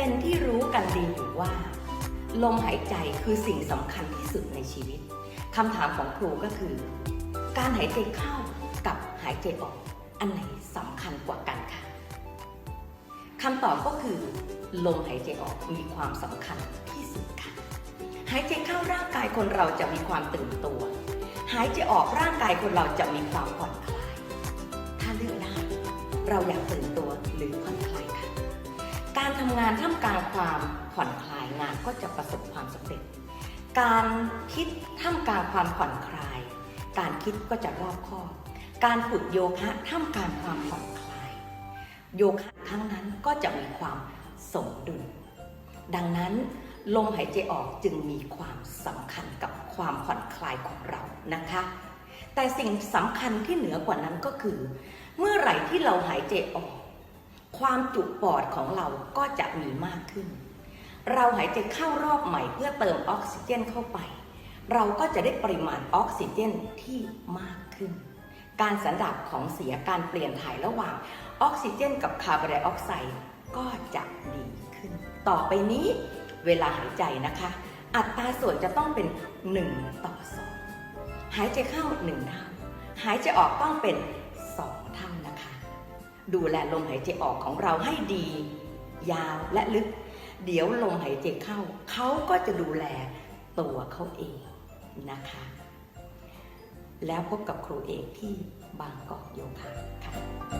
เป็นที่รู้กันดีอยู่ว่า ลมหายใจคือสิ่งสำคัญที่สุดในชีวิตคำถามของครูก็คือ การหายใจเข้ากับหายใจออก อันไหนสำคัญกว่ากันคะคำตอบก็คือ ลมหายใจออกมีความสำคัญที่สุดค่ะ หายใจเข้าร่างกายคนเราจะมีความตื่นตัว หายใจออกร่างกายคนเราจะมีความผ่อนคลาย ถ้าเลือกได้ เราอยากตื่นตัวหรือผ่อนคลาย ทำงานท่ามกลางความผ่อนคลายงานก็จะประสบความสำเร็จ การคิดท่ามกลางความผ่อนคลาย การคิดก็จะรอบคอบ การฝึกโยคะท่ามกลางความผ่อนคลาย โยคะทั้งนั้นก็จะมีความสมดุล ดังนั้นลมหายใจออกจึงมีความสำคัญกับความผ่อนคลายของเรานะคะ แต่สิ่งสำคัญที่เหนือกว่านั้นก็คือ เมื่อไหร่ที่เราหายใจออก ความจุปอดของเราก็จะมีมากขึ้น เราหายใจเข้ารอบใหม่เพื่อเติมออกซิเจนเข้าไป เราก็จะได้ปริมาณออกซิเจนที่มากขึ้น การสันดาบของเสียการเปลี่ยนถ่ายระหว่างออกซิเจนกับคาร์บอนไดออกไซด์ก็จะดีขึ้น ต่อไปนี้เวลาหายใจนะคะ อัตราส่วนจะต้องเป็น 1 ต่อ 2 หายใจเข้า1เท่าหายใจออกต้องเป็น ดูแลลมหายใจออกของเราให้ดี ยาวและลึก เดี๋ยวลมหายใจเข้า เขาก็จะดูแลตัวเขาเองนะคะ แล้วพบกับครูเอกที่บางกอกโยคะค่ะ